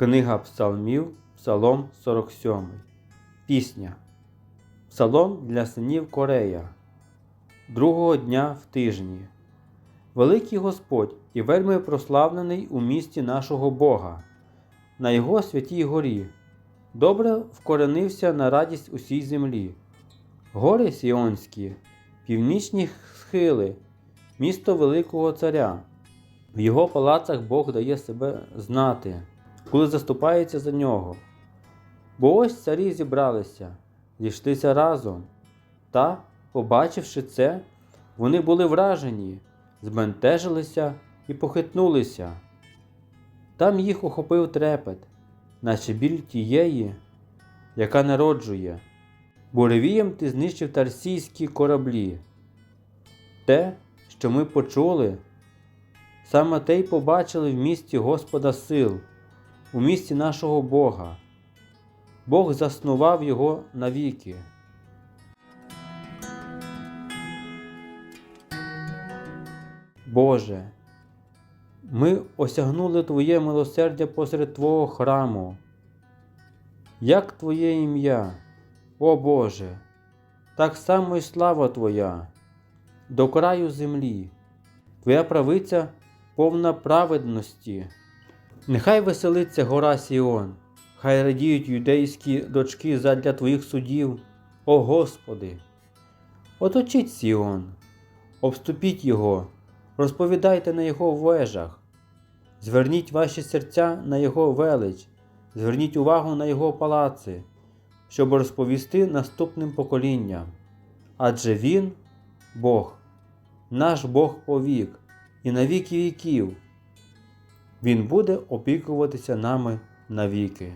Книга Псалмів, Псалом 47. Пісня. Псалом для синів Корея. Другого дня в тижні. Великий Господь і вельми прославлений у місті нашого Бога, на Його святій горі. Добре вкоренився на радість усій землі. Гори Сіонські, північні схили, місто Великого Царя. В його палацах Бог дає себе знати, коли заступається за нього. Бо ось царі зібралися, зійшлися разом, та, побачивши це, вони були вражені, збентежилися і похитнулися. Там їх охопив трепет, наче біль тієї, яка народжує. Буревієм ти знищив тарсійські кораблі. Те, що ми почули, саме те й побачили в місті Господа сил, у місті нашого Бога. Бог заснував його навіки. Боже, ми осягнули Твоє милосердя посеред Твого храму. Як Твоє ім'я, о Боже, так само й слава Твоя, до краю землі, Твоя правиця повна праведності. Нехай веселиться гора Сіон, хай радіють юдейські дочки задля Твоїх судів, о Господи. Оточіть Сіон, обступіть його, розповідайте на його вежах, зверніть ваші серця на його велич, зверніть увагу на його палаци, щоб розповісти наступним поколінням. Адже Він Бог, наш Бог повік, і на віки віків. Він буде опікуватися нами навіки.